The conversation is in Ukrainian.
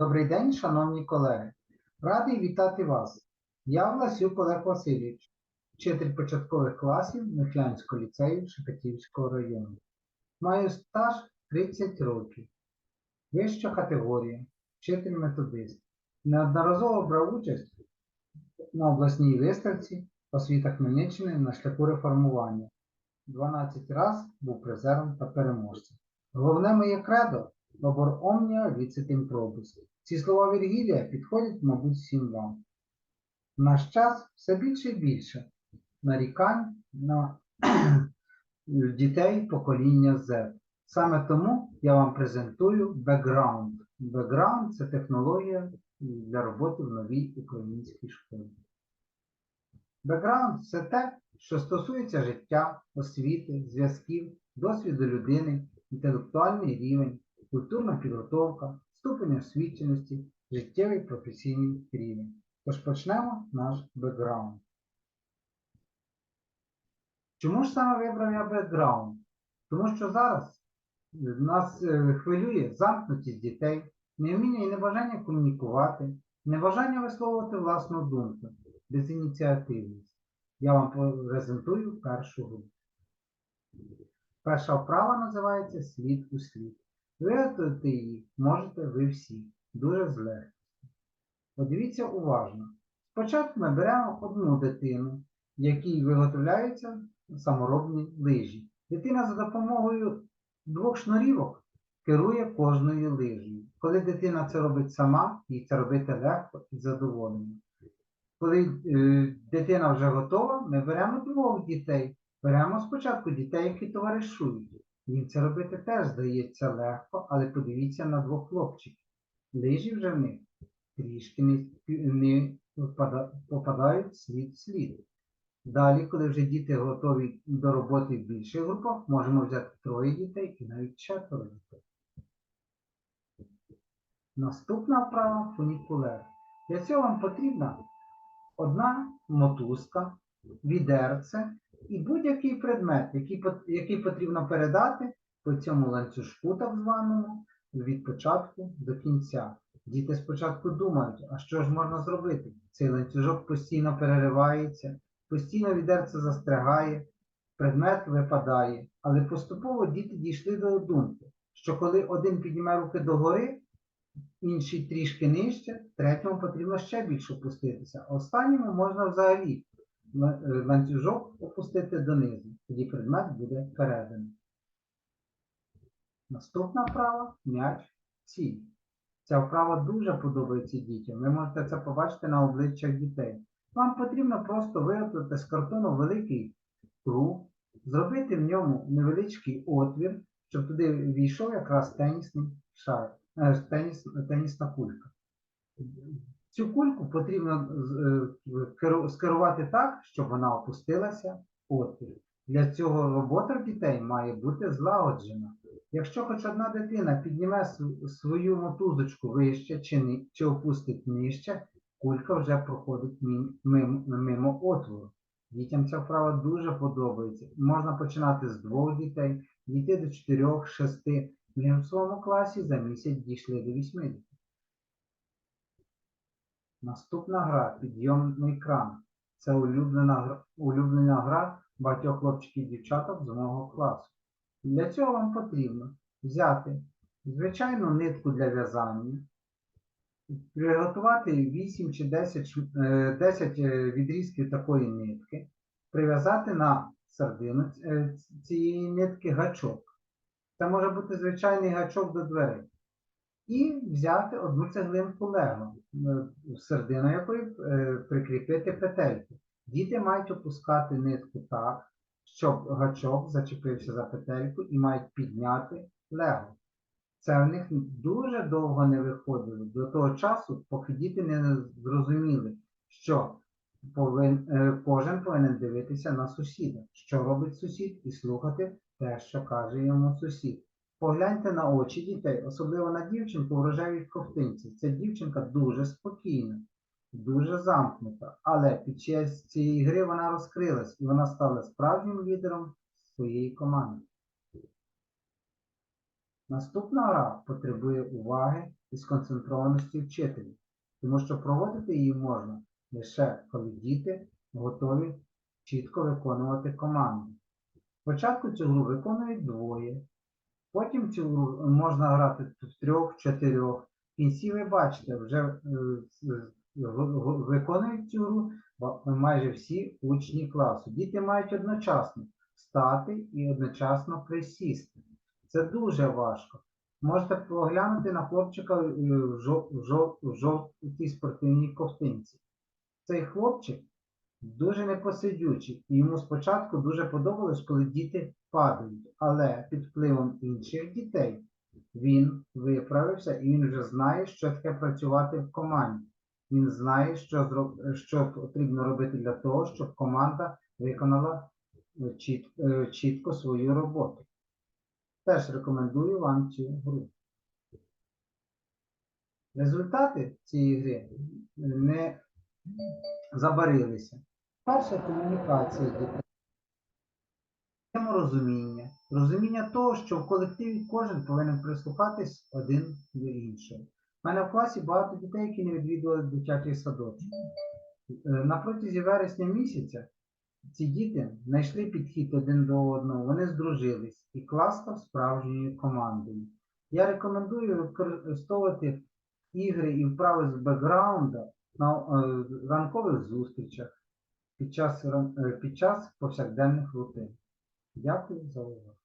Добрий день, шановні колеги. Радий вітати вас. Я Власюк Олег Васильович, вчитель початкових класів Михлянського ліцею Шепетівського району. Маю стаж 30 років. Вища категорія, вчитель методист. Неодноразово брав участь на обласній виставці освіта Хмельниччини на шляху реформування. 12 раз був призером та переможцем. Головне моє кредо Лабор омніа віцитим пробус. Ці слова Вергілія підходять, мабуть, всім вам. Наш час все більше і більше нарікань на дітей покоління Z. Саме тому я вам презентую бекграунд. Бекграунд це технологія для роботи в новій українській школі. Бекграунд це те, що стосується життя, освіти, зв'язків, досвіду людини, інтелектуальний рівень, культурна підготовка, ступень освіченості, життєвий професійний рівень. Тож почнемо наш бекграунд. Чому ж саме вибрав я бекграунд? Тому що зараз нас е, хвилює замкнутість дітей, невміння і небажання комунікувати, небажання висловувати власну думку, безініціативність. Я вам презентую першу групу. Перша вправа називається слід у слід. Виготовити її можете ви всі, дуже з легкістю. Подивіться уважно. Спочатку ми беремо одну дитину, якій виготовляються саморобні лижі. Дитина за допомогою двох шнурівок керує кожною лижею. Коли дитина це робить сама, їй це робити легко і задоволено. Коли е, дитина вже готова, ми беремо двох дітей. Беремо спочатку дітей, які товаришують. Їм це робити теж здається легко, але подивіться на двох хлопчиків. Лижі вже в них трішки не, не попадають слід в слід. Далі, коли вже діти готові до роботи в більших групах, можемо взяти троє дітей і навіть четверо дітей. Наступна вправа фунікулер. Для цього вам потрібна одна мотузка, відерце і будь-який предмет, який, потрібно передати по цьому ланцюжку так званому від початку до кінця. Діти спочатку думають, а що ж можна зробити? Цей ланцюжок постійно переривається, постійно відерце застрягає, предмет випадає. Але поступово діти дійшли до думки, що коли один підніме руки догори, інший трішки нижче, третьому потрібно ще більше опуститися. А останньому можна взагалі ланцюжок опустити донизу. Тоді предмет буде переданий. Наступна вправа м'яч ціль. Ця вправа дуже подобається дітям. Ви можете це побачити на обличчях дітей. Вам потрібно просто виготовити з картону великий круг, зробити в ньому невеличкий отвір, щоб туди війшов якраз тенісний шар, е, теніс, тенісна кулька. Цю кульку потрібно е, керу- скерувати так, щоб вона опустилася отвір. Для цього робота дітей має бути злагоджена. Якщо хоч одна дитина підніме свою мотузочку вище чи, ни- чи опустить нижче, кулька вже проходить мимо, мимо отвору. Дітям ця вправа дуже подобається. Можна починати з двох дітей, дійти до чотирьох, шести. Ми в своєму класі за місяць дійшли до вісьми дітей. Наступна гра підйомний кран. Це улюблена, улюблена гра багатьох хлопчиків і дівчаток з мого класу. Для цього вам потрібно взяти звичайну нитку для в'язання, приготувати 8 чи 10, е, 10 е, відрізків такої нитки, прив'язати на середину е, цієї нитки гачок. Це може бути звичайний гачок до дверей. І взяти одну цеглинку лего, е, середину якої е, прикріпити петельку. Діти мають опускати нитку так, щоб гачок зачепився за петельку і мають підняти лего. Це в них дуже довго не виходило до того часу, поки діти не зрозуміли, що повин, е, кожен повинен дивитися на сусіда, що робить сусід, і слухати те, що каже йому сусід. Погляньте на очі дітей, особливо на дівчинку в рожевій ковтинці. Ця дівчинка дуже спокійна, дуже замкнута, але під час цієї гри вона розкрилась і вона стала справжнім лідером своєї команди. Наступна гра потребує уваги і сконцентрованості вчителів, тому що проводити її можна лише коли діти готові чітко виконувати команди. Спочатку цю гру виконують двоє, потім можна грати в трьох, чотирьох. В кінці ви бачите, вже е, виконують цю гру майже всі учні класу. Діти мають одночасно встати і одночасно присісти. Це дуже важко. Можете поглянути на хлопчика е, в жовтій спортивній ковтинці. Цей хлопчик дуже непосидючий, і йому спочатку дуже подобалось, коли діти падають, але під впливом інших дітей він виправився і він вже знає, що таке працювати в команді. Він знає, що, що потрібно робити для того, щоб команда виконала е, чіт- е, чітко свою роботу. Теж рекомендую вам цю гру. Результати цієї гри не забарилися. Перша комунікація дітей. Взаєморозуміння. Розуміння того, що в колективі кожен повинен прислухатись один до іншого. У мене в класі багато дітей, які не відвідували дитячий садочок. Е, На протязі вересня місяця ці діти знайшли підхід один до одного, вони здружились, і клас став справжньою командою. Я рекомендую використовувати ігри і вправи з бекграунда на е, ранкових зустрічах під час, е, під час повсякденних рутин. Дякую за увагу.